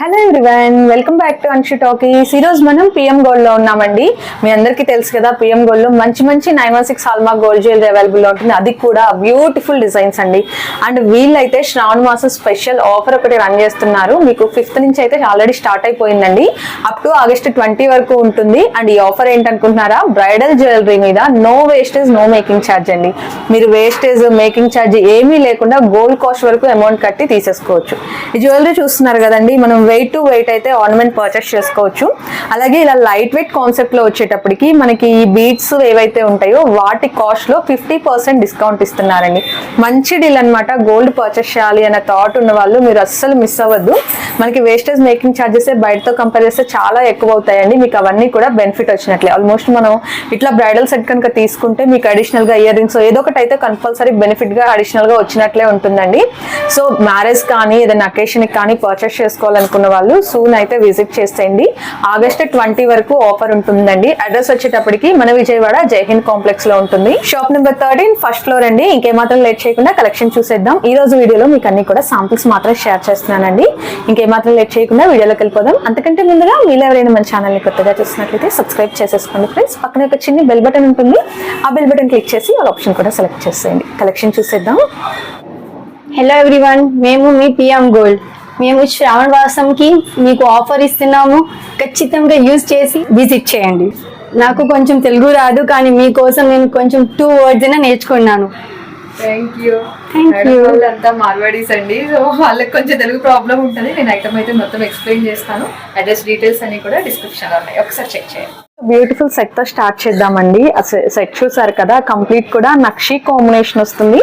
Hello everyone welcome back to Anshu talkies ఈ మనం PM గోల్డ్లో ఉన్నామండి. మీ అందరికీ తెలుసు కదా పిఎం గోల్డ్లో మంచి మంచి nine one six hallmark gold jewellery అవైలబుల్లో ఉంటుంది. అది కూడా బ్యూటిఫుల్ డిజైన్స్ అండి. అండ్ వీళ్ళైతే శ్రావణ మాసం స్పెషల్ ఆఫర్ ఒకటి రన్ చేస్తున్నారు. మీకు ఫిఫ్త్ నుంచి అయితే ఆల్రెడీ స్టార్ట్ అయిపోయిందండి. అప్ టు ఆగస్ట్ ట్వంటీ వరకు ఉంటుంది. అండ్ ఈ ఆఫర్ ఏంటనుకుంటున్నారా? బ్రైడల్ జ్యువెలరీ మీద no wastage no making charge అండి. మీరు వేస్టేజ్ మేకింగ్ ఛార్జ్ ఏమీ లేకుండా గోల్డ్ కాస్ట్ వరకు అమౌంట్ కట్టి తీసేసుకోవచ్చు. ఈ జ్యువెలరీ చూస్తున్నారు కదండి మనం వెయిట్ టు వెయిట్ అయితే ఆర్నమెంట్ పర్చేస్ చేసుకోవచ్చు. అలాగే ఇలా లైట్ వెయిట్ కాన్సెప్ట్లో వచ్చేటప్పటికి మనకి ఈ బీడ్స్ ఏవైతే ఉంటాయో వాటి కాస్ట్లో ఫిఫ్టీ పర్సెంట్ డిస్కౌంట్ ఇస్తున్నారండి. మంచి డీల్ అన్నమాట. గోల్డ్ పర్చేస్ చేయాలి అనే థాట్ ఉన్న వాళ్ళు మీరు అస్సలు మిస్ అవ్వద్దు. మనకి వేస్టేజ్ మేకింగ్ ఛార్జెస్ బయటతో కంపేర్ చేస్తే చాలా ఎక్కువ అవుతాయండి. మీకు అవన్నీ కూడా బెనిఫిట్ వచ్చినట్లే. ఆల్మోస్ట్ మనం ఇట్లా బ్రైడల్ సెట్ కనుక తీసుకుంటే మీకు అడిషనల్గా ఇయర్ రింగ్స్ ఏదో ఒకటి అయితే కంపల్సరీ బెనిఫిట్గా అడిషనల్గా వచ్చినట్లే ఉంటుందండి. సో మ్యారేజ్ కానీ ఏదైనా అకేషన్ కానీ పర్చేస్ చేసుకోవాలనుకున్న వాళ్ళు సూన్ అయితే విజిట్ చేసేయండి. ఆగస్ట్ ట్వంటీ వరకు ఆఫర్ ఉంటుందండి. అడ్రస్ వచ్చేటప్పటికి మన విజయవాడ జైహింద్ కాంప్లెక్స్లో ఉంటుంది. Shop number thirteen first floor అండి. ఇంకేమాత్రం లేట్ చేయకుండా కలెక్షన్ చూసేద్దాం. ఈ రోజు వీడియోలో మీకు అన్ని కూడా సాంపుల్స్ మాత్రం షేర్ చేస్తున్నానండి. ఇంకేమాత్రం లేట్ చేయకుండా వీడియోలోకి వెళ్ళిపోదాం. అంతకంటే ముందుగా మీరు ఎవరైనా మన ఛానల్ని కొత్తగా చూసినట్లయితే సబ్స్క్రైబ్ చేసేసుకోండి ఫ్రెండ్స్ పక్కన ఒక చిన్న బెల్ బటన్ ఉంటుంది. ఆ బెల్ బటన్ క్లిక్ చేసి వాళ్ళ ఆప్షన్ కూడా సెలెక్ట్ చేసేయండి. కలెక్షన్ చూసేద్దాం. హలో ఎవ్రీవన్ మేము మీ పిఎం గోల్డ్ మేము శ్రావణ మాసంకి మీకు ఆఫర్ ఇస్తున్నాము. ఖచ్చితంగా యూజ్ చేసి విజిట్ చేయండి. నాకు కొంచెం తెలుగు రాదు కానీ మీకోసం నేను కొంచెం టూ వర్డ్స్ అయినా నేర్చుకున్నాను. Thank you Thank you. వాళ్ళంతా మార్వాడీస్ అండి. సో వాళ్ళకి కొంచెం తెలుగు ప్రాబ్లం ఉంటుంది. నేను ఐటమ్ అయితే మొత్తం ఎక్స్ప్లెయిన్ చేస్తాను. అడ్రస్ డీటెయిల్స్ అన్ని కూడా డిస్క్రిప్షన్లో ఉన్నాయి. ఒకసారి చెక్ చేయండి. బ్యూటిఫుల్ సెట్తో స్టార్ట్ చేద్దామండి. సెట్ చూసారు కదా కంప్లీట్ కూడా నక్షి కాంబినేషన్ వస్తుంది.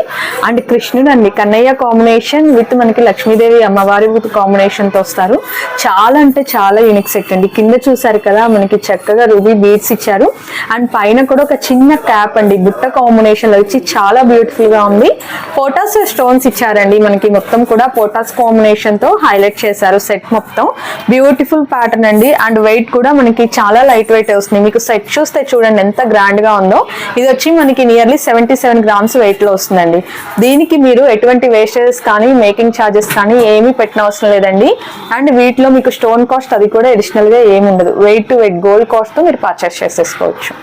అండ్ కృష్ణుడు అండి కన్నయ్య కాంబినేషన్ విత్ మనకి లక్ష్మీదేవి అమ్మవారి విత్ కాంబినేషన్తో వస్తారు. చాలా అంటే చాలా యూనిక్ సెట్ అండి. కింద చూసారు కదా మనకి చక్కగా రూబీ బీడ్స్ ఇచ్చారు. అండ్ పైన కూడా ఒక చిన్న క్యాప్ అండి బుట్ట కాంబినేషన్లో ఇచ్చి చాలా బ్యూటిఫుల్గా ఉంది. పోటాస్ స్టోన్స్ ఇచ్చారండి మనకి మొత్తం కూడా పోటాస్ కాంబినేషన్తో హైలైట్ చేశారు సెట్ మొత్తం. బ్యూటిఫుల్ ప్యాటర్న్ అండి. అండ్ వెయిట్ కూడా మనకి చాలా లైట్ వెయిట్ వస్తుంది. మీకు సెట్ చూస్తే చూడండి ఎంత గ్రాండ్గా ఉందో. ఇది వచ్చి మనకి నియర్లీ సెవెంటీ సెవెన్ గ్రామ్స్ వెయిట్లో వస్తుందండి. దీనికి మీరు ఎటువంటి వేస్టేజెస్ కానీ మేకింగ్ ఛార్జెస్ కానీ ఏమీ పెట్టిన అవసరం లేదండి. అండ్ వీటిలో మీకు స్టోన్ కాస్ట్ అది కూడా అడిషనల్గా ఏమి ఉండదు. వెయిట్ టు వెయిట్ గోల్డ్ కాస్ట్తో మీరు పర్చేస్ చేసేసుకోవచ్చు.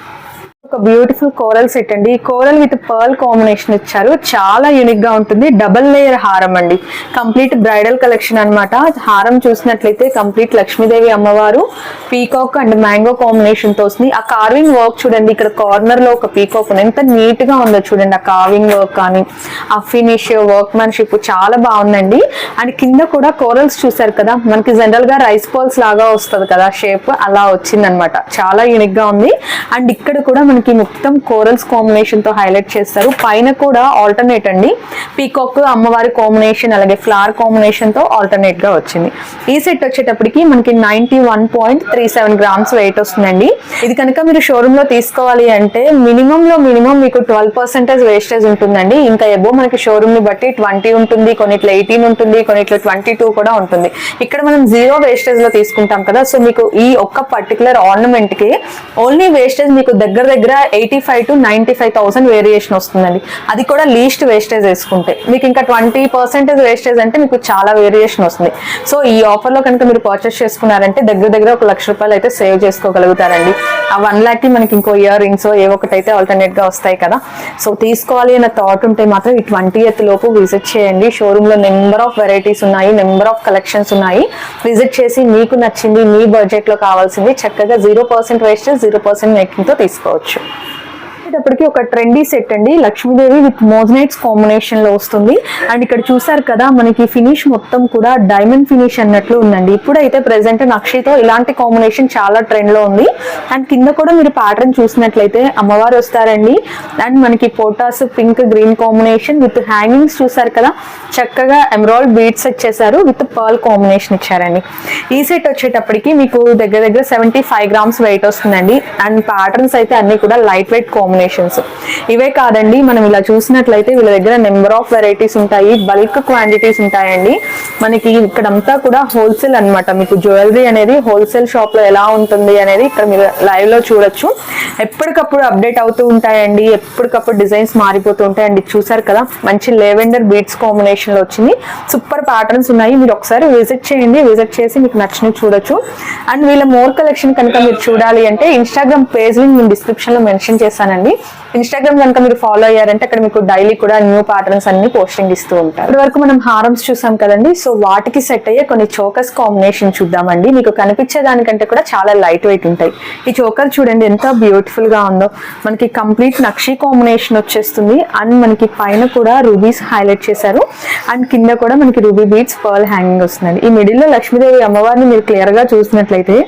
ఒక బ్యూటిఫుల్ కోరల్ సెట్ అండి. ఈ కోరల్ విత్ పర్ల్ కాంబినేషన్ ఇచ్చారు. చాలా యూనిక్గా ఉంటుంది. డబల్ లేయర్ హారం అండి. కంప్లీట్ బ్రైడల్ కలెక్షన్ అన్నమాట. హారం చూసినట్లయితే కంప్లీట్ లక్ష్మీదేవి అమ్మవారు పీకాక్ అండ్ మ్యాంగో కాంబినేషన్తో వస్తుంది. ఆ కార్వింగ్ వర్క్ చూడండి. ఇక్కడ కార్నర్లో ఒక పీకాక్ ఉంది. ఎంత నీట్గా ఉందో చూడండి. ఆ కార్వింగ్ వర్క్ కానీ ఆ ఫినిష్ వర్క్ మ్యాన్షిప్ చాలా బాగుందండి. అండ్ కింద కూడా కోరల్స్ చూసారు కదా. మనకి జనరల్గా రైస్ బాల్స్ లాగా వస్తుంది కదా. షేప్ అలా వచ్చింది అనమాట చాలా యూనిక్గా ఉంది. అండ్ ఇక్కడ కూడా మనకి మొత్తం కోరల్స్ కాంబినేషన్తో హైలైట్ చేస్తారు. పైన కూడా ఆల్టర్నేట్ అండి. పీకాక్ అమ్మవారి కాంబినేషన్ అలాగే ఫ్లవర్ కాంబినేషన్తో ఆల్టర్నేట్గా వచ్చింది. ఈ సెట్ వచ్చేటప్పటికి మనకి ninety one point three seven grams weight వస్తుందండి. ఇది కనుక మీరు షోరూమ్లో తీసుకోవాలి అంటే మినిమం లో మినిమం మీకు ట్వెల్వ్ పర్సెంటేజ్ వేస్టేజ్ ఉంటుందండి. ఇంకా ఎబో మనకి షోరూమ్ని బట్టి ట్వంటీ ఉంటుంది కొన్నిట్లో ఎయిటీన్ ఉంటుంది కొన్నిట్లో ట్వంటీ టూ కూడా ఉంటుంది. ఇక్కడ మనం జీరో వేస్టేజ్లో తీసుకుంటాం కదా. సో మీకు ఈ ఒక్క పర్టికులర్ ఆర్నమెంట్కి ఓన్లీ వేస్టేజ్ మీకు దగ్గర దగ్గర eighty five to ninety five thousand variation వస్తుందండి. అది కూడా లీస్ట్ వేస్టేజ్ వేసుకుంటే. మీకు ఇంకా ట్వంటీ పర్సెంటేజ్ వేస్టేజ్ అంటే మీకు చాలా వేరియేషన్ వస్తుంది. సో ఈ ఆఫర్లో కనుక మీరు పర్చేస్ చేసుకున్నారంటే దగ్గర దగ్గర ఒక లక్ష రూపాయలు అయితే సేవ్ చేసుకోగలుగుతారండి. ఆ వన్ ల్యాక్కి మనకి ఇంకో ఇయర్ రింగ్స్ ఏ ఒకటి అయితే ఆల్టర్నేట్గా వస్తాయి కదా. సో తీసుకోవాలి అన్న థాట్ ఉంటే మాత్రం ఈ ట్వంటీ ఎత్ లోపు విజిట్ చేయండి. షోరూంలో నెంబర్ ఆఫ్ వెరైటీస్ ఉన్నాయి నెంబర్ ఆఫ్ కలెక్షన్స్ ఉన్నాయి. విజిట్ చేసి మీకు నచ్చింది మీ బడ్జెట్లో కావాల్సింది చక్కగా zero percent wastage zero percent మేకింగ్తో తీసుకోవచ్చు వచ్చేటప్పటికి ఒక ట్రెండీ సెట్ అండి. లక్ష్మీదేవి విత్ మోజనైట్స్ కాంబినేషన్లో వస్తుంది. అండ్ ఇక్కడ చూసారు కదా మనకి ఫినిష్ మొత్తం కూడా డైమండ్ ఫినిష్ అన్నట్లు ఉందండి. ఇప్పుడైతే ప్రెసెంట్ నక్షితో ఇలాంటి కాంబినేషన్ చాలా ట్రెండ్లో ఉంది. అండ్ కింద కూడా మీరు ప్యాటర్న్ చూసినట్లయితే అమ్మవారు వస్తారండి. అండ్ మనకి పోటాస్ pink green combination with hangings చూసారు కదా చక్కగా ఎమరాల్డ్ బీట్స్ ఇచ్చేసారు విత్ పర్ల్ కాంబినేషన్ ఇచ్చారండి. ఈ సెట్ వచ్చేటప్పటికి మీకు దగ్గర దగ్గర సెవెంటీ ఫైవ్ గ్రామ్స్ వెయిట్ వస్తుందండి. అండ్ ప్యాటర్న్స్ అయితే అన్ని కూడా లైట్ వెయిట్ కాంబినేషన్ కాంబినేషన్స్ ఇవే కాదండి మనం ఇలా చూసినట్లయితే వీళ్ళ దగ్గర నెంబర్ ఆఫ్ వెరైటీస్ ఉంటాయి బల్క్ క్వాంటిటీస్ ఉంటాయండి. మనకి ఇక్కడంతా కూడా హోల్సేల్ అన్నమాట. మీకు జ్యువెలరీ అనేది హోల్సేల్ షాప్లో ఎలా ఉంటుంది అనేది ఇక్కడ మీరు లైవ్లో చూడొచ్చు. ఎప్పటికప్పుడు అప్డేట్ అవుతూ ఉంటాయండి ఎప్పటికప్పుడు డిజైన్స్ మారిపోతూ ఉంటాయండి. చూసారు కదా మంచి లెవెండర్ బీట్స్ కాంబినేషన్లో వచ్చింది. సూపర్ ప్యాటర్న్స్ ఉన్నాయి. మీరు ఒకసారి విజిట్ చేయండి విజిట్ చేసి మీకు నచ్చినవి చూడొచ్చు. అండ్ వీళ్ళ మోర్ కలెక్షన్ కనుక మీరు చూడాలి అంటే ఇన్స్టాగ్రామ్ పేజ్ లింక్ నేను డిస్క్రిప్షన్లో మెన్షన్ చేశానండి. ఇన్స్టాగ్రామ్ కనుక మీరు ఫాలో అయ్యారంటే అక్కడ మీకు డైలీ కూడా న్యూ ప్యాటర్న్స్ అన్ని పోస్టింగ్ ఇస్తూ ఉంటారు. ఇప్పటి వరకు మనం హారమ్స్ చూసాం కదండి. సో వాటికి సెట్ అయ్యే కొన్ని చోకస్ కాంబినేషన్ చూద్దామండి. మీకు కనిపించే దానికంటే కూడా చాలా లైట్ వెయిట్ ఉంటాయి. ఈ చోకర్ చూడండి ఎంత బ్యూటిఫుల్గా ఉందో. మనకి కంప్లీట్ నక్షి కాంబినేషన్ వచ్చేస్తుంది. అండ్ మనకి పైన కూడా రూబీస్ హైలైట్ చేశారు. అండ్ కింద కూడా మనకి రూబీ బీట్స్ పర్ల్ హ్యాంగింగ్ వస్తుంది ఈ మిడిల్లో లక్ష్మీదేవి అమ్మవారిని మీరు క్లియర్గా చూసినట్లయితే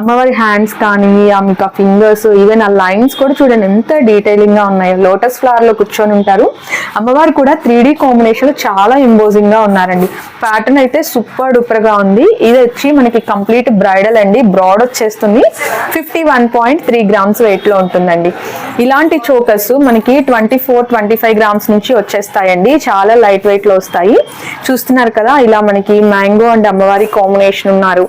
అమ్మవారి హ్యాండ్స్ కానీ ఆమె ఫింగర్స్ ఈవెన్ ఆ లైన్స్ కూడా చూడండి. ఎంత డీటెయిలింగ్గా ఉన్నాయి. లోటస్ ఫ్లవర్లో కూర్చొని ఉంటారు. అమ్మవారు కూడా త్రీ డి కాంబినేషన్లో చాలా ఇంపోజింగ్గా ఉన్నారండి. ప్యాటర్న్ అయితే సూపర్ డూపర్గా ఉంది. ఇది వచ్చి మనకి కంప్లీట్ బ్రైడల్ అండి. బ్రాడ్ వచ్చేస్తుంది. Fifty one point three grams వెయిట్లో ఉంటుందండి. ఇలాంటి చోకర్స్ మనకి twenty four twenty five grams నుంచి వచ్చేస్తాయండి. చాలా లైట్ వెయిట్లో వస్తాయి. చూస్తున్నారు కదా ఇలా మనకి మ్యాంగో అండ్ అమ్మవారి కాంబినేషన్ ఉన్నారు.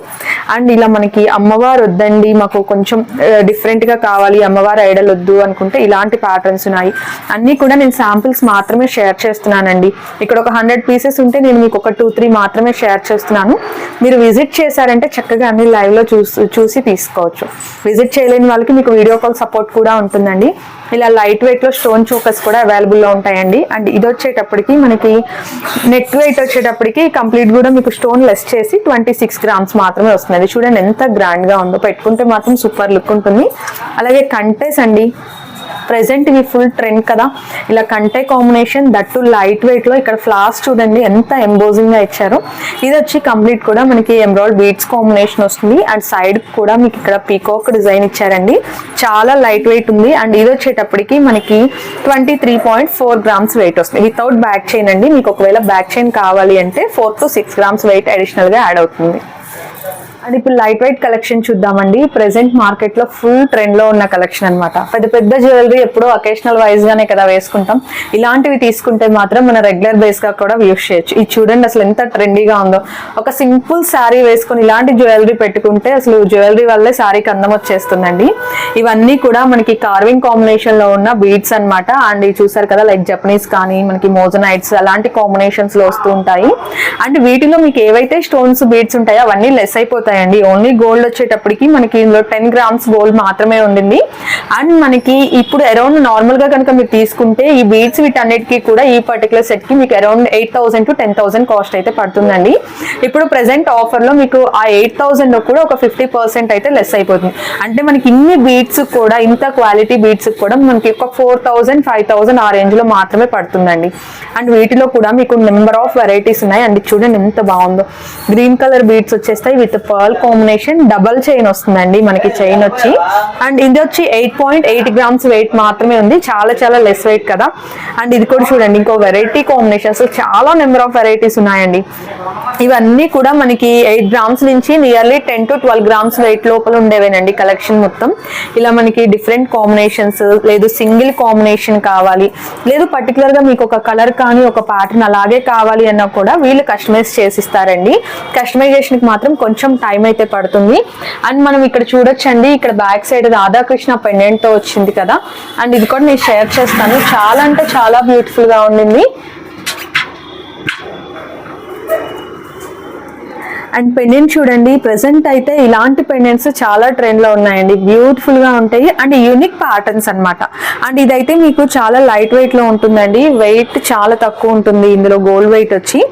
అండ్ ఇలా మనకి అమ్మవారు వద్దండి మాకు కొంచెం eh, డిఫరెంట్గా కావాలి అమ్మవారి ఐడల్ వద్దు అనుకుంటే ఇలాంటి ప్యాటర్న్స్ ఉన్నాయి. అన్నీ కూడా నేను శాంపిల్స్ మాత్రమే షేర్ చేస్తున్నానండి. ఇక్కడ ఒక హండ్రెడ్ పీసెస్ ఉంటే నేను మీకు ఒక టూ త్రీ మాత్రమే షేర్ చేస్తున్నాను. మీరు విజిట్ చేశారంటే చక్కగా అన్ని లైవ్లో చూసి చూసి తీసుకోవచ్చు. విజిట్ చేయలేని వాళ్ళకి మీకు వీడియో కాల్ సపోర్ట్ కూడా ఉంటుందండి. ఇలా లైట్ వెయిట్లో స్టోన్ చోకర్స్ కూడా అవైలబుల్లో ఉంటాయండి. అండ్ ఇది వచ్చేటప్పటికి మనకి నెట్ వెయిట్ వచ్చేటప్పటికి కంప్లీట్ కూడా మీకు స్టోన్ లెస్ చేసి ట్వంటీ సిక్స్ గ్రామ్స్ మాత్రమే వస్తుంది. చూడండి ఎంత గ్రాండ్గా ఉందో. పెట్టుకుంటే మాత్రం సూపర్ లుక్ ఉంటుంది. అలాగే కంటెస్ అండి. ప్రెసెంట్ ఇవి ఫుల్ ట్రెండ్ కదా. ఇలా కంటే కాంబినేషన్ దట్టు లైట్ వెయిట్లో ఇక్కడ ఫ్లాస్ చూడండి ఎంత ఎంబోజింగ్గా ఇచ్చారో. ఇది వచ్చి కంప్లీట్ కూడా మనకి ఎంబ్రాయిడ్ బీట్స్ కాంబినేషన్ వస్తుంది. అండ్ సైడ్ కూడా మీకు ఇక్కడ పీకాక్ డిజైన్ ఇచ్చారండి. చాలా లైట్ వెయిట్ ఉంది. అండ్ ఇది వచ్చేటప్పటికి మనకి twenty three point four grams weight వస్తుంది. వితౌట్ బ్యాక్ చైన్ అండి. మీకు ఒకవేళ బ్యాక్ చైన్ కావాలి అంటే four to six grams weight అడిషనల్గా యాడ్ అవుతుంది. అండ్ ఇప్పుడు లైట్ వెయిట్ కలెక్షన్ చూద్దామండి. ప్రెసెంట్ మార్కెట్లో ఫుల్ ట్రెండ్లో ఉన్న కలెక్షన్ అన్నమాట. పెద్ద పెద్ద జ్యువెలరీ ఎప్పుడో అకేషనల్ వైజ్ గానే కదా వేసుకుంటాం. ఇలాంటివి తీసుకుంటే మాత్రం మన రెగ్యులర్ బేస్గా కూడా యూస్ చేయొచ్చు. ఇది చూడండి అసలు ఎంత ట్రెండీగా ఉందో. ఒక సింపుల్ శారీ వేసుకొని ఇలాంటి జ్యువెలరీ పెట్టుకుంటే అసలు జ్యువెలరీ వల్లే శారీకి అందం వచ్చేస్తుందండి. ఇవన్నీ కూడా మనకి కార్వింగ్ కాంబినేషన్లో ఉన్న బీడ్స్ అన్నమాట. అండ్ ఇవి చూసారు కదా లైక్ జపనీస్ కానీ మనకి మోజనైట్స్ అలాంటి కాంబినేషన్స్లో వస్తూ ఉంటాయి. అండ్ వీటిలో మీకు ఏవైతే స్టోన్స్ బీడ్స్ ఉంటాయో అవన్నీ లెస్ అయిపోతాయి. వస్తాయండి. ఓన్లీ గోల్డ్ వచ్చేటప్పటికి మనకి ఇందులో టెన్ గ్రామ్స్ గోల్డ్ మాత్రమే ఉండింది. అండ్ మనకి ఇప్పుడు అరౌండ్ నార్మల్గా కనుక మీరు తీసుకుంటే ఈ బీడ్స్ వీటన్నిటికీ కూడా ఈ పర్టికులర్ సెట్కి మీకు around eight thousand to ten thousand cost అయితే పడుతుందండి. ఇప్పుడు ప్రెసెంట్ ఆఫర్లో మీకు ఆ ఎయిట్ థౌసండ్ కూడా ఒక ఫిఫ్టీ పర్సెంట్ అయితే లెస్ అయిపోతుంది. అంటే మనకి ఇన్ని బీట్స్ కూడా ఇంత క్వాలిటీ బీట్స్ కూడా మనకి ఒక ఫోర్ థౌసండ్ ఫైవ్ థౌసండ్ ఆ రేంజ్లో మాత్రమే పడుతుందండి. అండ్ వీటిలో కూడా మీకు నెంబర్ ఆఫ్ వెరైటీస్ ఉన్నాయి. అండ్ చూడండి ఎంత బాగుందో. గ్రీన్ కలర్ బీట్స్ వచ్చేస్తాయి with pearl combination double chain వస్తుందండి మనకి చైన్ వచ్చి. అండ్ ఇది వచ్చి eight point eight grams weight మాత్రమే ఉంది. చాలా చాలా లెస్ వెయిట్ కదా. అండ్ ఇది కూడా చూడండి ఇంకో వెరైటీ కాంబినేషన్. అసలు చాలా నెంబర్ ఆఫ్ వెరైటీస్ ఉన్నాయండి. ఇవన్నీ కూడా మనకి ఎయిట్ గ్రామ్స్ నుంచి nearly ten to twelve grams weight లోపల ఉండేవేనండి కలెక్షన్ మొత్తం. ఇలా మనకి డిఫరెంట్ కాంబినేషన్స్ లేదు సింగిల్ కాంబినేషన్ కావాలి లేదు పర్టికులర్గా మీకు ఒక కలర్ కానీ ఒక ప్యాటర్న్ అలాగే కావాలి అన్నా కూడా వీళ్ళు కస్టమైజ్ చేసిస్తారండి కస్టమైజేషన్ మాత్రం కొంచెం టైం అయితే పడుతుంది. అండ్ మనం ఇక్కడ చూడొచ్చండి ఇక్కడ బ్యాక్ సైడ్ రాధాకృష్ణ పెండెంట్తో వచ్చింది కదా. అండ్ ఇది కూడా నేను షేర్ చేస్తాను. చాలా అంటే చాలా బ్యూటిఫుల్గా ఉండింది. అండ్ పెండెంట్ చూడండి ప్రెసెంట్ అయితే ఇలాంటి పెండెంట్స్ చాలా ట్రెండ్లో ఉన్నాయండి. బ్యూటిఫుల్గా ఉంటాయి. అండ్ యూనిక్ ప్యాటర్న్స్ అన్నమాట. అండ్ ఇదైతే మీకు చాలా లైట్ వెయిట్లో ఉంటుందండి. వెయిట్ చాలా తక్కువ ఉంటుంది. ఇందులో గోల్డ్ వెయిట్ వచ్చి.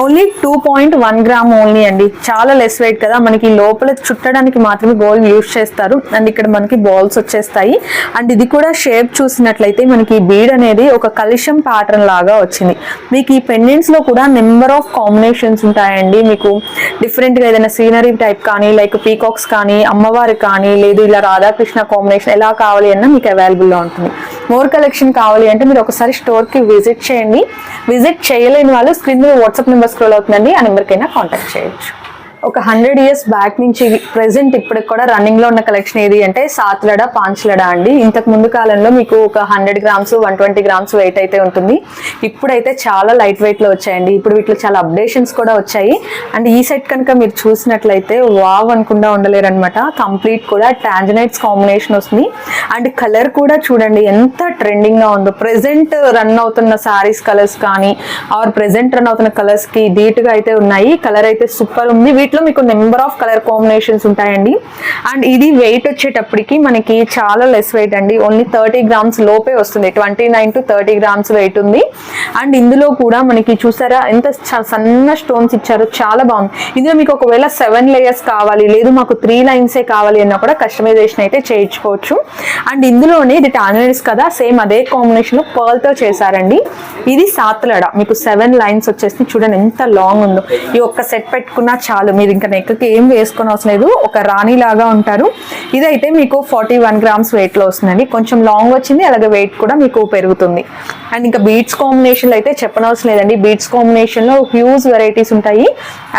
Only two point one gram only అండి. చాలా లెస్ వెయిట్ కదా. మనకి లోపల చుట్టడానికి మాత్రమే గోల్డ్ యూస్ చేస్తారు. అండ్ ఇక్కడ మనకి బాల్స్ వచ్చేస్తాయి. అండ్ ఇది కూడా షేప్ చూసినట్లయితే మనకి బీడ్ అనేది ఒక కలిషం ప్యాటర్న్ లాగా వచ్చింది. మీకు ఈ పెండెంట్స్లో కూడా నెంబర్ ఆఫ్ కాంబినేషన్స్ ఉంటాయండి. మీకు డిఫరెంట్గా ఏదైనా సీనరీ టైప్ కానీ లైక్ పీకాక్స్ కానీ అమ్మవారి కానీ లేదు ఇలా రాధాకృష్ణ కాంబినేషన్ ఎలా కావాలి అన్నా మీకు అవైలబుల్లో ఉంటుంది. మోర్ కలెక్షన్ కావాలి అంటే మీరు ఒకసారి స్టోర్కి విజిట్ చేయండి. విజిట్ చేయలేని వాళ్ళు స్క్రీన్ మీద వాట్సాప్ నెంబర్ స్క్రోల్ అవుతుందండి. ఆ నెంబర్కైనా కాంటాక్ట్ చేయొచ్చు. ఒక హండ్రెడ్ ఇయర్స్ బ్యాక్ నుంచి ప్రెసెంట్ ఇప్పటికి కూడా రన్నింగ్లో ఉన్న కలెక్షన్ ఏది అంటే సాత్లడ పాంచ్లడ అండి. ఇంతకు ముందు కాలంలో మీకు ఒక hundred grams one twenty grams weight అయితే ఉంటుంది. ఇప్పుడైతే చాలా లైట్ వెయిట్లో వచ్చాయండి. ఇప్పుడు వీటిలో చాలా అప్డేషన్స్ కూడా వచ్చాయి. అండ్ ఈ సెట్ కనుక మీరు చూసినట్లయితే వావ్ అనుకుండా ఉండలేరు అనమాట కంప్లీట్ కూడా టాంజనైట్స్ కాంబినేషన్ వస్తుంది. అండ్ కలర్ కూడా చూడండి ఎంత ట్రెండింగ్గా ఉందో. ప్రెసెంట్ రన్ అవుతున్న సారీస్ కలర్స్ కానీ ఆర్ ప్రెసెంట్ రన్ అవుతున్న కలర్స్కి ధీటుగా అయితే ఉన్నాయి. కలర్ అయితే సూపర్ ఉంది. వీటిలో మీకు నెంబర్ ఆఫ్ కలర్ కాంబినేషన్స్ ఉంటాయండి. అండ్ ఇది వెయిట్ వచ్చేటప్పటికి మనకి చాలా లెస్ వెయిట్ అండి. ఓన్లీ థర్టీ గ్రామ్స్ లోపే వస్తుంది. Twenty nine to thirty grams weight ఉంది. అండ్ ఇందులో కూడా మనకి చూసారా ఎంత చ- సన్న స్టోన్స్ ఇచ్చారో చాలా బాగుంది. ఇందులో మీకు ఒకవేళ సెవెన్ లేయర్స్ కావాలి లేదు మాకు త్రీ లైన్సే కావాలి అన్నా కూడా కస్టమైజేషన్ అయితే చేయించుకోవచ్చు. అండ్ ఇందులోనే ఇది టానరీస్ కదా సేమ్ అదే కాంబినేషన్లో పర్ల్తో చేశారండి. ఇది సాత్లడ. మీకు సెవెన్ లైన్స్ వచ్చేసి చూడండి ఎంత లాంగ్ ఉందో. ఈ ఒక్క సెట్ పెట్టుకున్నా చాలు. మీరు ఇంకా నెక్కి ఏం వేసుకొని అవసరం లేదు. ఒక రాణి లాగా ఉంటారు. ఇదైతే మీకు ఫార్టీ వన్ గ్రామ్స్ వెయిట్లో వస్తుందండి. కొంచెం లాంగ్ వచ్చింది అలాగే వెయిట్ కూడా మీకు పెరుగుతుంది. అండ్ ఇంకా బీట్స్ కాంబినేషన్లో అయితే చెప్పనవసరం లేదండి. బీట్స్ కాంబినేషన్లో హ్యూజ్ వెరైటీస్ ఉంటాయి.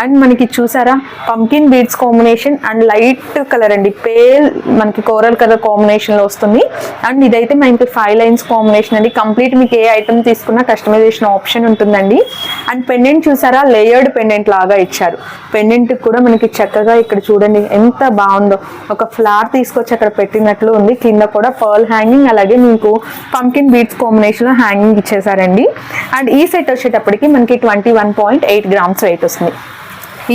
అండ్ మనకి చూసారా? Pumpkin beads combination and light colour అండి. పేల్ మనకి కోరల్ కలర్ కాంబినేషన్లో వస్తుంది. అండ్ ఇదైతే మనకి ఫైవ్ లైన్స్ కాంబినేషన్ అండి. కంప్లీట్ మీకు ఏ ఐటమ్ తీసుకున్నా కస్టమైజేషన్ ఆప్షన్ ఉంటుందండి. అండ్ పెండెంట్ చూసారా? లేయర్డ్ పెండెంట్ లాగా ఇచ్చారు. పెండెంట్ కూడా మనకి చక్కగా ఇక్కడ చూడండి ఎంత బాగుందో. ఒక ఫ్లవర్ తీసుకొచ్చి అక్కడ పెట్టినట్లు ఉంది. కింద కూడా పర్ల్ హ్యాంగింగ్ అలాగే మీకు పంకిన్ బీడ్స్ కాంబినేషన్లో హ్యాంగింగ్ ఇచ్చేసారండి అండ్ ఈ సెట్ వచ్చేటప్పటికి మనకి twenty one point eight grams weight వస్తుంది.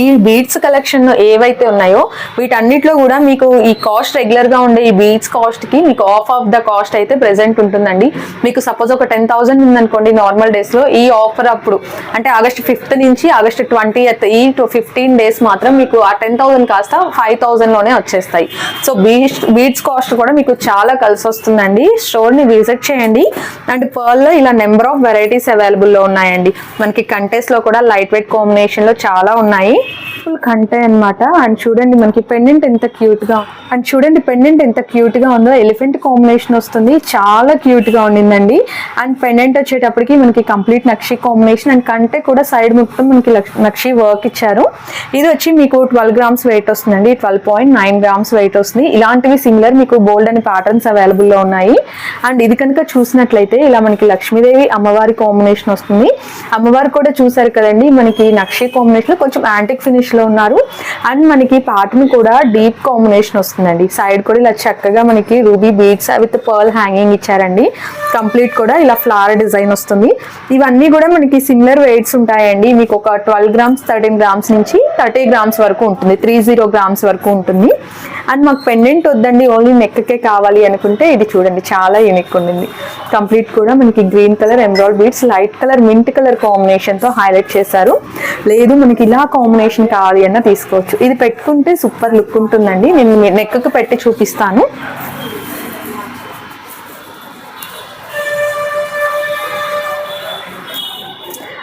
ఈ బీడ్స్ కలెక్షన్ ఏవైతే ఉన్నాయో వీటన్నిటిలో కూడా మీకు ఈ కాస్ట్ రెగ్యులర్గా ఉండే ఈ బీడ్స్ కాస్ట్కి మీకు ఆఫ్ ఆఫ్ ద కాస్ట్ అయితే ప్రెసెంట్ ఉంటుందండి. మీకు సపోజ్ ఒక టెన్ థౌసండ్ ఉందనుకోండి నార్మల్ డేస్లో ఈ ఆఫర్ అప్పుడు అంటే ఆగస్ట్ ఫిఫ్త్ నుంచి ఆగస్ట్ ట్వంటీ ఈ టు ఫిఫ్టీన్ డేస్ మాత్రం మీకు ఆ టెన్ థౌసండ్ కాస్త ఫైవ్ థౌసండ్లోనే వచ్చేస్తాయి. సో బీడ్స్ బీడ్స్ కాస్ట్ కూడా మీకు చాలా కలిసి వస్తుందండి. స్టోర్ని విజిట్ చేయండి. అండ్ పర్ల్లో ఇలా నెంబర్ ఆఫ్ వెరైటీస్ అవైలబుల్లో ఉన్నాయండి. మనకి కంటెస్ట్లో లో కూడా లైట్ వెయిట్ కాంబినేషన్లో చాలా ఉన్నాయి. ఫుల్ కంటే అన్నమాట. అండ్ చూడండి మనకి పెండెంట్ ఎంత క్యూట్గా అండ్ చూడండి పెండెంట్ ఎంత క్యూట్గా ఉందో ఎలిఫెంట్ కాంబినేషన్ వస్తుంది. చాలా క్యూట్గా ఉండిందండి. అండ్ పెండెంట్ వచ్చేటప్పటికి మనకి కంప్లీట్ నక్షి కాంబినేషన్ అండ్ కంటే కూడా సైడ్ మొత్తం మనకి నక్షి వర్క్ ఇచ్చారు. ఇది వచ్చి మీకు ట్వెల్వ్ గ్రామ్స్ వెయిట్ వస్తుందండి. Twelve point nine grams weight వస్తుంది. ఇలాంటివి సిమిలర్ మీకు బోల్డ్ అండ్ ప్యాటర్న్స్ అవైలబుల్లో ఉన్నాయి. అండ్ ఇది కనుక చూసినట్లయితే ఇలా మనకి లక్ష్మీదేవి అమ్మవారి కాంబినేషన్ వస్తుంది. అమ్మవారు కూడా చూసారు కదండి మనకి నక్షి కాంబినేషన్ కొంచెం యాంటీ మ్యాటిక్ ఫినిష్లో ఉన్నారు. అండ్ మనకి ప్యాటర్న్ కూడా డీప్ కాంబినేషన్ వస్తుందండి. సైడ్ కూడా ఇలా చక్కగా మనకి ruby beads with pearl hanging ఇచ్చారండి. కంప్లీట్ కూడా ఇలా ఫ్లవర్ డిజైన్ వస్తుంది. ఇవన్నీ కూడా మనకి సిమిలర్ వెయిట్స్ ఉంటాయండి. మీకు ఒక ట్వెల్వ్ గ్రామ్స్ థర్టీన్ గ్రామ్స్ నుంచి థర్టీ గ్రామ్స్ వరకు ఉంటుంది. త్రీ జీరో గ్రామ్స్ వరకు ఉంటుంది. అండ్ మాకు పెండెంట్ వద్దండి. ఓన్లీ నెక్కే కావాలి అనుకుంటే ఇది చూడండి. చాలా యూనిక్ ఉండింది. కంప్లీట్ కూడా మనకి green colour emerald beads light colour mint colour కాంబినేషన్తో హైలైట్ చేశారు. లేదు మనకి ఇలా కాంబినేషన్ కావాలి అన్న తీసుకోవచ్చు. ఇది పెట్టుకుంటే సూపర్ లుక్ ఉంటుందండి. నేను నెక్కకు పెట్టి చూపిస్తాను.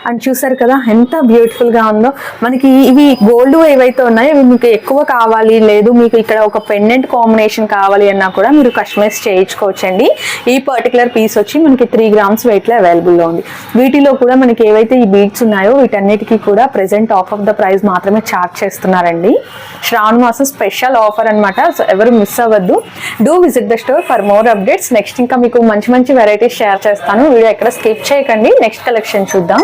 అండ్ చూసారు కదా ఎంత బ్యూటిఫుల్గా ఉందో. మనకి ఇవి గోల్డ్ ఏవైతే ఉన్నాయో ఇవి మీకు ఎక్కువ కావాలి లేదు మీకు ఇక్కడ ఒక పెండెంట్ కాంబినేషన్ కావాలి అన్నా కూడా మీరు కస్టమైజ్ చేయించుకోవచ్చండి. ఈ పర్టికులర్ పీస్ వచ్చి మనకి త్రీ గ్రామ్స్ వెయిట్లో అవైలబుల్లో ఉంది. వీటిలో కూడా మనకి ఏవైతే ఈ బీట్స్ ఉన్నాయో వీటన్నిటికీ కూడా present half of the price మాత్రమే చార్జ్ చేస్తున్నారండి. శ్రావణ మాసం స్పెషల్ ఆఫర్ అన్నమాట సో ఎవరు మిస్ అవ్వద్దు. Do visit the store for more updates next ఇంకా మీకు మంచి మంచి వెరైటీస్ షేర్ చేస్తాను. వీడియో ఎక్కడ స్కిప్ చేయకండి. నెక్స్ట్ కలెక్షన్ చూద్దాం.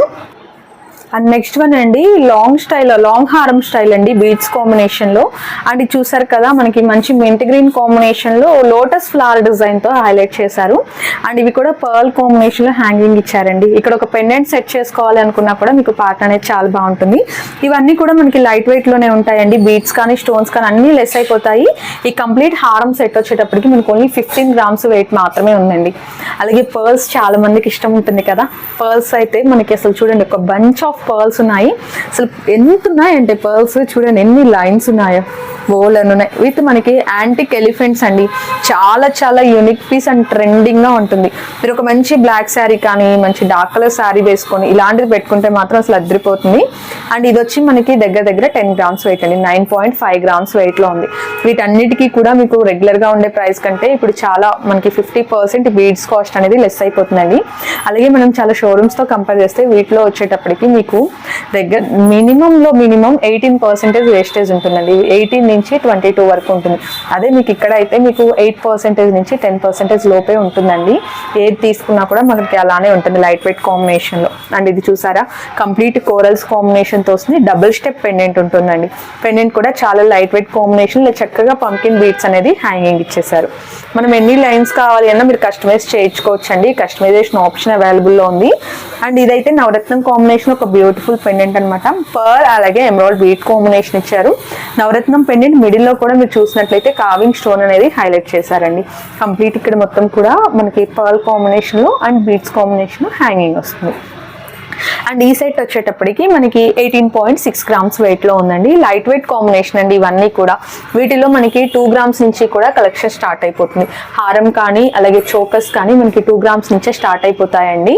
అండ్ నెక్స్ట్ వన్ అండి లాంగ్ స్టైల్ లాంగ్ హారం స్టైల్ అండి బీట్స్ కాంబినేషన్లో. అండ్ ఇది చూసారు కదా మనకి మంచి మింట్ గ్రీన్ కాంబినేషన్లో లోటస్ ఫ్లవర్ డిజైన్తో హైలైట్ చేశారు. అండ్ ఇవి కూడా పర్ల్ కాంబినేషన్లో హ్యాంగింగ్ ఇచ్చారండి. ఇక్కడ ఒక పెండెంట్ సెట్ చేసుకోవాలి అనుకున్నా కూడా మీకు పార్ట్ అనేది చాలా బాగుంటుంది. ఇవన్నీ కూడా మనకి లైట్ వెయిట్లోనే ఉంటాయండి. బీట్స్ కానీ స్టోన్స్ కానీ అన్ని లెస్ అయిపోతాయి. ఈ కంప్లీట్ హారం సెట్ వచ్చేటప్పటికి మనకు ఓన్లీ ఫిఫ్టీన్ గ్రామ్స్ వెయిట్ మాత్రమే ఉందండి. అలాగే పర్ల్స్ చాలా మందికి ఇష్టం ఉంటుంది కదా. పర్ల్స్ అయితే మనకి అసలు చూడండి ఒక బంచ్ ఆఫ్ పర్ల్స్ ఉన్నాయి. అసలు ఎంత ఉన్నాయంటే పర్ల్స్ చూడండి ఎన్ని లైన్స్ ఉన్నాయో. బోల్ ఉన్నాయి. విత్ మనకి యాంటిక్ ఎలిఫెంట్స్ అండి. చాలా చాలా యూనిక్ పీస్ అండ్ ట్రెండింగ్గా ఉంటుంది. మీరు ఒక మంచి బ్లాక్ శారీ కానీ మంచి డార్క్ కలర్ శారీ వేసుకొని ఇలాంటిది పెట్టుకుంటే మాత్రం అసలు అదిరిపోతుంది. అండ్ ఇది వచ్చి మనకి దగ్గర దగ్గర టెన్ గ్రామ్స్ వెయిట్ అండి. నైన్ పాయింట్ ఫైవ్ గ్రామ్స్ వెయిట్లో ఉంది. వీటన్నిటికీ కూడా మీకు రెగ్యులర్గా ఉండే ప్రైస్ కంటే ఇప్పుడు చాలా మనకి ఫిఫ్టీ పర్సెంట్ బీడ్స్ కాస్ట్ అనేది లెస్ అయిపోతుందండి. అలాగే మనం చాలా షోరూమ్స్తో కంపేర్ చేస్తే వీటిలో వచ్చేటప్పటికి మీ మీకు దగ్గర మినిమంలో మినిమం ఎయిటీన్ పర్సెంటేజ్ వేస్టేజ్ ఉంటుందండి. ఎయిటీన్ నుంచి ట్వంటీ టూ వరకు ఉంటుంది. అదే మీకు ఇక్కడ అయితే మీకు ఎయిట్ పర్సెంటేజ్ నుంచి టెన్ పర్సెంటేజ్ లోపే ఉంటుందండి. ఏది తీసుకున్నా కూడా మనకి అలానే ఉంటుంది లైట్ వెయిట్ కాంబినేషన్లో అండ్ ఇది చూసారా? కంప్లీట్ కోరల్స్ కాంబినేషన్తో వస్తుంది. డబుల్ స్టెప్ పెండెంట్ ఉంటుందండి. పెండెంట్ కూడా చాలా లైట్ వెయిట్ కాంబినేషన్ చక్కగా పంకిన్ బీట్స్ అనేది హ్యాంగింగ్ ఇచ్చేసారు మనం ఎన్ని లైన్స్ కావాలి అన్నా మీరు కస్టమైజ్ చేయించుకోవచ్చండి. కస్టమైజేషన్ ఆప్షన్ అవైలబుల్లో ఉంది. అండ్ ఇదైతే నవరత్నం కాంబినేషన్ ఒక బ్యూటిఫుల్ పెండెంట్ అనమాట పర్ అలాగే ఎమరాల్డ్ బీట్ కాంబినేషన్ ఇచ్చారు. నవరత్నం పెండెంట్ మిడిల్లో కూడా మీరు చూసినట్లయితే కావింగ్ స్టోన్ అనేది హైలైట్ చేశారండి. కంప్లీట్ ఇక్కడ మొత్తం కూడా మనకి పర్ల్ కాంబినేషన్లో అండ్ బీట్స్ కాంబినేషన్ హ్యాంగింగ్ వస్తుంది. అండ్ ఈ సెట్ వచ్చేటప్పటికి మనకి ఎయిటీన్ పాయింట్ సిక్స్ గ్రామ్స్ వెయిట్లో ఉందండి. లైట్ వెయిట్ కాంబినేషన్ అండి ఇవన్నీ కూడా. వీటిలో మనకి టూ గ్రామ్స్ నుంచి కూడా కలెక్షన్ స్టార్ట్ అయిపోతుంది. హారం కానీ అలాగే చోకస్ కానీ మనకి టూ గ్రామ్స్ నుంచే స్టార్ట్ అయిపోతాయండి.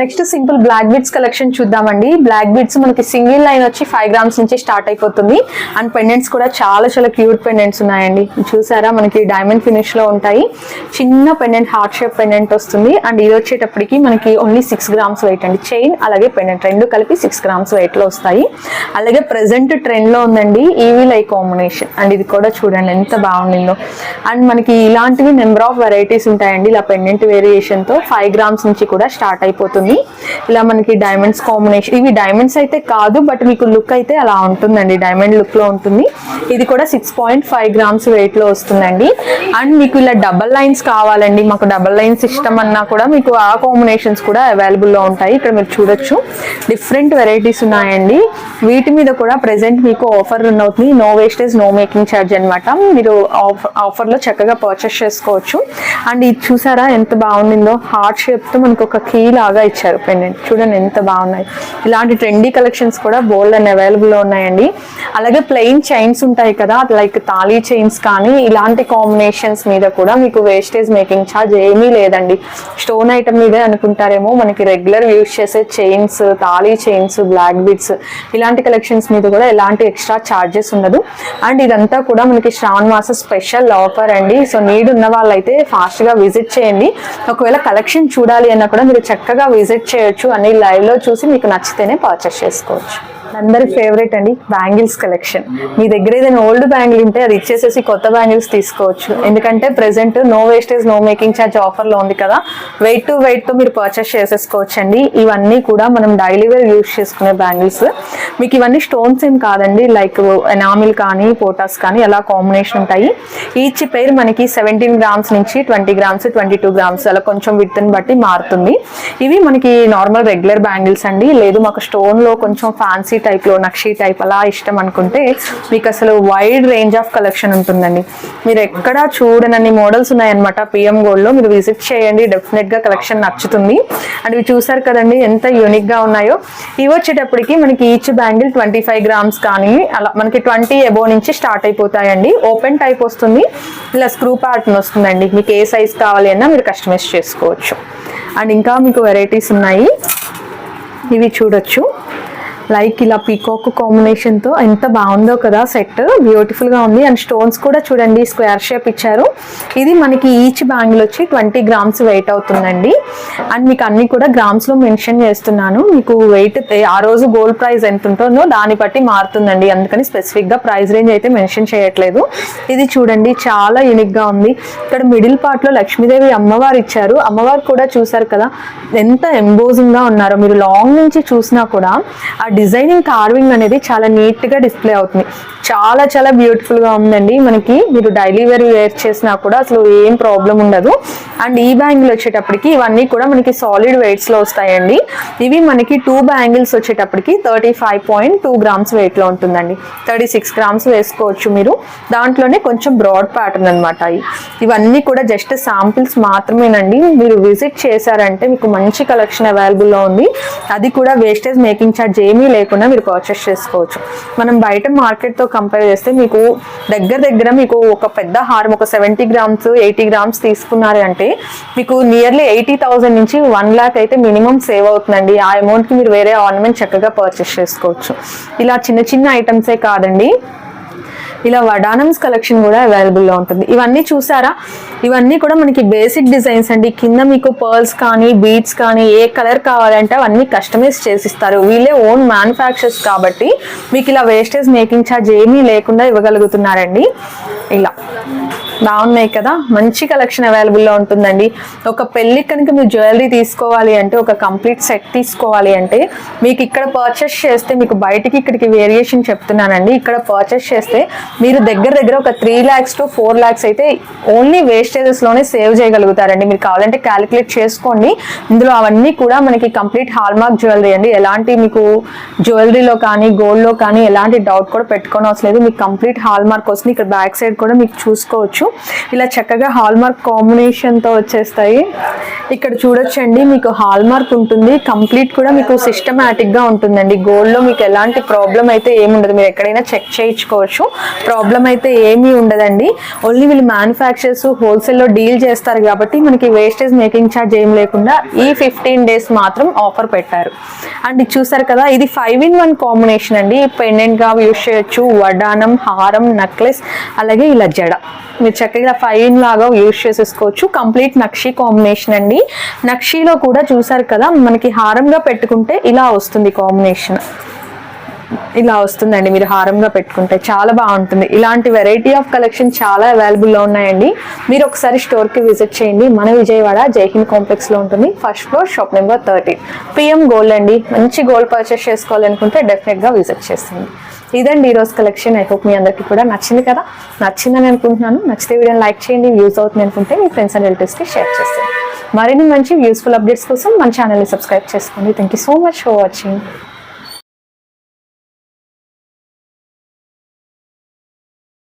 Next simple black beads collection చూద్దామండి. బ్లాక్ బీడ్స్ మనకి సింగిల్ లైన్ వచ్చి ఫైవ్ గ్రామ్స్ నుంచి స్టార్ట్ అయిపోతుంది. అండ్ పెండెంట్స్ కూడా చాలా చాలా క్యూట్ పెండెంట్స్ ఉన్నాయండి. చూసారా మనకి డైమండ్ ఫినిష్లో ఉంటాయి. చిన్న పెండెంట్ హార్ట్ షేప్ పెండెంట్ వస్తుంది. అండ్ ఇది వచ్చేటప్పటికి మనకి ఓన్లీ సిక్స్ గ్రామ్స్ వెయిట్ అండి. చైన్ అలాగే పెండెంట్ రెండు కలిపి సిక్స్ గ్రామ్స్ వెయిట్లో వస్తాయి. అలాగే ప్రెసెంట్ ట్రెండ్లో ఉందండి. ఈవీ లై కాంబినేషన్ అండ్ ఇది కూడా చూడండి ఎంత బాగుండిందో. అండ్ మనకి ఇలాంటివి నెంబర్ ఆఫ్ వెరైటీస్ ఉంటాయండి. ఇలా పెండెంట్ వేరియేషన్తో ఫైవ్ గ్రామ్స్ నుంచి కూడా స్టార్ట్ అయిపోతుంది. ఇలా మనకి డైమండ్స్ కాంబినేషన్ ఇవి డైమండ్స్ అయితే కాదు బట్ మీకు లుక్ అయితే అలా ఉంటుందండి. డైమండ్ లుక్లో ఉంటుంది. ఇది కూడా సిక్స్ పాయింట్ ఫైవ్ గ్రామ్స్ వెయిట్లో వస్తుందండి. అండ్ మీకు ఇలా డబల్ లైన్స్ కావాలండి. మాకు డబల్ లైన్స్ ఇష్టం అన్నా కూడా మీకు ఆ కాంబినేషన్స్ కూడా అవైలబుల్లో ఉంటాయి. ఇక్కడ మీరు చూడొచ్చు. డిఫరెంట్ వెరైటీస్ ఉన్నాయండి. వీటి మీద కూడా ప్రెసెంట్ మీకు ఆఫర్ రన్ అవుతుంది. No wastage no making charge అనమాట మీరు ఆఫర్లో చక్కగా పర్చేస్ చేసుకోవచ్చు. అండ్ ఇది చూసారా ఎంత బాగుండిందో హార్ట్ షేప్తో మనకు ఒక కీ లాగా ఇచ్చారు పెండెంట్ చూడండి ఎంత బాగున్నాయి. ఇలాంటి ట్రెండీ కలెక్షన్స్ కూడా బోల్డ్ అండ్ అవైలబుల్లో ఉన్నాయండి. అలాగే ప్లెయిన్ చైన్స్ ఉంటాయి కదా లైక్ తాళీ చైన్స్ కానీ ఇలాంటి కాంబినేషన్స్ మీద కూడా మీకు వేస్టేజ్ మేకింగ్ ఛార్జ్ ఏమీ లేదండి. స్టోన్ ఐటమ్ మీదే అనుకుంటారేమో మనకి రెగ్యులర్ యూస్ చేసే చైన్స్ తాళీ చైన్స్ బ్లాక్ బిట్స్ ఇలాంటి కలెక్షన్స్ మీద కూడా ఎలాంటి ఎక్స్ట్రా ఛార్జెస్ ఉండదు. అండ్ ఇదంతా కూడా మనకి శ్రావణ మాస స్పెషల్ ఆఫర్ అండి. సో నీడ్ ఉన్న వాళ్ళైతే ఫాస్ట్గా విజిట్ చేయండి. ఒకవేళ కలెక్షన్ చూడాలి అన్నా కూడా మీరు చక్కగా విజిట్ చేయొచ్చు అన్ని లైవ్లో చూసి మీకు నచ్చితేనే పర్చేస్ చేసుకోవచ్చు. అందరి ఫేవరెట్ అండి బ్యాంగిల్స్ కలెక్షన్ మీ దగ్గర ఏదైనా ఓల్డ్ బ్యాంగిల్ ఉంటే అది ఇచ్చేసేసి కొత్త బ్యాంగిల్స్ తీసుకోవచ్చు. ఎందుకంటే present no wastage no making charge ఆఫర్లో ఉంది కదా. వెయిట్ టు వెయిట్తో మీరు పర్చేస్ చేసేసుకోవచ్చు అండి ఇవన్నీ కూడా మనం డైలీ వేర్ యూజ్ చేసుకునే బ్యాంగిల్స్ మీకు ఇవన్నీ స్టోన్స్ ఏం కాదండి. లైక్ ఎనామిల్ కానీ పోటాస్ కానీ అలా కాంబినేషన్ ఉంటాయి. ఈచ్ పేర్ మనకి సెవెంటీన్ గ్రామ్స్ నుంచి twenty grams twenty two grams అలా కొంచెం విత్ని బట్టి మారుతుంది. ఇవి మనకి నార్మల్ రెగ్యులర్ బ్యాంగిల్స్ అండి. లేదు మాకు స్టోన్లో కొంచెం ఫ్యాన్సీ టైప్ టైప్లో నక్షి టైప్ అలా ఇష్టం అనుకుంటే మీకు అసలు వైడ్ రేంజ్ ఆఫ్ కలెక్షన్ ఉంటుందండి. మీరు ఎక్కడా చూడనన్ని మోడల్స్ ఉన్నాయన్నమాట పిఎం గోల్డ్లో మీరు విజిట్ చేయండి డెఫినెట్గా కలెక్షన్ నచ్చుతుంది. అండ్ ఇవి చూసారు కదండి ఎంత యూనిక్గా ఉన్నాయో. ఇవి వచ్చేటప్పటికి మనకి each bangle twenty five grams కానీ అలా మనకి ట్వంటీ ఎబో నుంచి స్టార్ట్ అయిపోతాయండి. ఓపెన్ టైప్ వస్తుంది ఇలా స్క్రూ ప్యాటర్న్ వస్తుందండి. మీకు ఏ సైజ్ కావాలి అన్నా మీరు కస్టమైజ్ చేసుకోవచ్చు. అండ్ ఇంకా మీకు వెరైటీస్ ఉన్నాయి. ఇవి చూడొచ్చు. లైక్ ఇలా పీకాక్ కాంబినేషన్తో ఎంత బాగుందో కదా సెట్ బ్యూటిఫుల్గా ఉంది. అండ్ స్టోన్స్ కూడా చూడండి స్క్వేర్ షేప్ ఇచ్చారు. ఇది మనకి ఈచ్ బ్యాంగిల్ వచ్చి ట్వంటీ గ్రామ్స్ వెయిట్ అవుతుందండి. అండ్ మీకు అన్ని కూడా గ్రామ్స్లో మెన్షన్ చేస్తున్నాను. మీకు వెయిట్ ఆ రోజు గోల్డ్ ప్రైస్ ఎంత ఉంటుందో దాన్ని బట్టి మారుతుందండి. అందుకని స్పెసిఫిక్గా ప్రైస్ రేంజ్ అయితే మెన్షన్ చేయట్లేదు. ఇది చూడండి చాలా యూనిక్గా ఉంది. ఇక్కడ మిడిల్ పార్ట్లో లక్ష్మీదేవి అమ్మవారు ఇచ్చారు. అమ్మవారు కూడా చూసారు కదా ఎంత ఎంబోజింగ్గా ఉన్నారో. మీరు లాంగ్ నుంచి చూసినా కూడా ఆ డిజైనింగ్ కార్వింగ్ అనేది చాలా నీట్గా డిస్ప్లే అవుతుంది. చాలా చాలా బ్యూటిఫుల్గా ఉందండి. మనకి మీరు డైలీ వేర్ వేర్ చేసినా కూడా అసలు ఏం ప్రాబ్లం ఉండదు. అండ్ ఈ బ్యాంగిల్ వచ్చేటప్పటికి ఇవన్నీ కూడా మనకి సాలిడ్ వెయిట్స్లో వస్తాయండి. ఇవి మనకి టూ బ్యాంగిల్స్ వచ్చేటప్పటికి thirty five point two grams వెయిట్లో ఉంటుందండి. థర్టీ సిక్స్ గ్రామ్స్ వేసుకోవచ్చు మీరు. దాంట్లోనే కొంచెం బ్రాడ్ ప్యాటర్న్ అనమాట ఇవన్నీ కూడా జస్ట్ శాంపిల్స్ మాత్రమేనండి. మీరు విజిట్ చేశారంటే మీకు మంచి కలెక్షన్ అవైలబుల్లో ఉంది. అది కూడా వేస్టేజ్ మేకింగ్ ఛార్జ్ ఏమీ లేకుండా మీరు పర్చేస్ చేసుకోవచ్చు. మనం బయట మార్కెట్తో కంపేర్ చేస్తే మీకు దగ్గర దగ్గర మీకు ఒక పెద్ద హారం ఒక సెవెంటీ గ్రామ్స్ ఎయిటీ గ్రామ్స్ తీసుకున్నారు అంటే మీకు నియర్లీ ఎయిటీ థౌసండ్ నుంచి వన్ ల్యాక్ అయితే మినిమం సేవ్ అవుతుందండి. ఆ అమౌంట్కి మీరు వేరే ఆర్నమెంట్ చక్కగా పర్చేస్ చేసుకోవచ్చు. ఇలా చిన్న చిన్న ఐటమ్సే కాదండి. ఇలా వడానమ్స్ కలెక్షన్ కూడా అవైలబుల్లో ఉంటుంది. ఇవన్నీ చూసారా? ఇవన్నీ కూడా మనకి బేసిక్ డిజైన్స్ అండి. కింద మీకు పర్ల్స్ కానీ బీడ్స్ కానీ ఏ కలర్ కావాలంటే అవన్నీ కస్టమైజ్ చేసిస్తారు. వీళ్ళే ఓన్ మ్యానుఫ్యాక్చర్స్ కాబట్టి మీకు ఇలా వేస్టేజ్ మేకింగ్ ఛార్జ్ ఏమీ లేకుండా ఇవ్వగలుగుతున్నారండి. ఇలా. బాగున్నాయి కదా. మంచి కలెక్షన్ అవైలబుల్లో ఉంటుందండి. ఒక పెళ్ళి కనుక మీరు జ్యువెలరీ తీసుకోవాలి అంటే ఒక కంప్లీట్ సెట్ తీసుకోవాలి అంటే మీకు ఇక్కడ పర్చేస్ చేస్తే మీకు బయటికి ఇక్కడికి వేరియేషన్ చెప్తున్నానండి. ఇక్కడ పర్చేస్ చేస్తే మీరు దగ్గర దగ్గర ఒక three lakhs to four lakhs అయితే ఓన్లీ వేస్టేజెస్లోనే సేవ్ చేయగలుగుతారండి. మీరు కావాలంటే క్యాలిక్యులేట్ చేసుకోండి. ఇందులో అవన్నీ కూడా మనకి కంప్లీట్ హాల్మార్క్ జ్యువెలరీ అండి. ఎలాంటి మీకు జ్యువెలరీలో కానీ గోల్డ్లో కానీ ఎలాంటి డౌట్ కూడా పెట్టుకోవడం అవసరం లేదు. మీకు కంప్లీట్ హాల్మార్క్ వస్తుంది. ఇక్కడ బ్యాక్ సైడ్ కూడా మీకు చూసుకోవచ్చు. ఇలా చక్కగా హాల్మార్క్ కాంబినేషన్తో వచ్చేస్తాయి. ఇక్కడ చూడొచ్చండి మీకు హాల్మార్క్ ఉంటుంది. కంప్లీట్ కూడా మీకు సిస్టమేటిక్గా ఉంటుందండి. గోల్డ్లో మీకు ఎలాంటి ప్రాబ్లం అయితే ఏముండదు మీరు ఎక్కడైనా చెక్ చేయించుకోవచ్చు. ప్రాబ్లం అయితే ఏమీ ఉండదండి. ఓన్లీ వీళ్ళు మ్యానుఫ్యాక్చర్స్ హోల్సేల్లో డీల్ చేస్తారు కాబట్టి మనకి వేస్టేజ్ మేకింగ్ ఛార్జ్ ఏం లేకుండా ఈ ఫిఫ్టీన్ డేస్ మాత్రం ఆఫర్ పెట్టారు. అండ్ చూసారు కదా ఇది ఫైవ్ ఇన్ వన్ కాంబినేషన్ అండి. పెండెంట్గా యూస్ చేయొచ్చు. వడానం హారం నెక్లెస్ అలాగే ఇలా జడ. మీరు చక్కగా ఫైన్ లాగా యూస్ చేసేసుకోవచ్చు. కంప్లీట్ నక్షి కాంబినేషన్ అండి. నక్షిలో కూడా చూసారు కదా మనకి హారంగా పెట్టుకుంటే ఇలా వస్తుంది కాంబినేషన్. ఇలా వస్తుందండి మీరు హారంగా పెట్టుకుంటే చాలా బాగుంటుంది. ఇలాంటి వెరైటీ ఆఫ్ కలెక్షన్ చాలా అవైలబుల్లో ఉన్నాయండి. మీరు ఒకసారి స్టోర్కి విజిట్ చేయండి. మన విజయవాడ జైహింద్ కాంప్లెక్స్లో ఉంటుంది. First floor shop number thirteen PM gold అండి. మంచి గోల్డ్ పర్చేస్ చేసుకోవాలనుకుంటే డెఫినెట్గా విజిట్ చేస్తుంది ఇదండి ఈరోజు కలెక్షన్ ఐ హోప్ మీ అందరికీ కూడా నచ్చింది కదా? నచ్చిందని అనుకుంటున్నాను. నచ్చితే వీడియోని లైక్ చేయండి వ్యూస్ అవుతుంది అనుకుంటే మీ ఫ్రెండ్స్ అండ్ రిలేటివ్స్కి షేర్ చేస్తాను. మరిన్ని మంచి యూస్ఫుల్ అప్డేట్స్ కోసం మన ఛానల్ని సబ్స్క్రైబ్ చేసుకోండి. Thank you so much for watching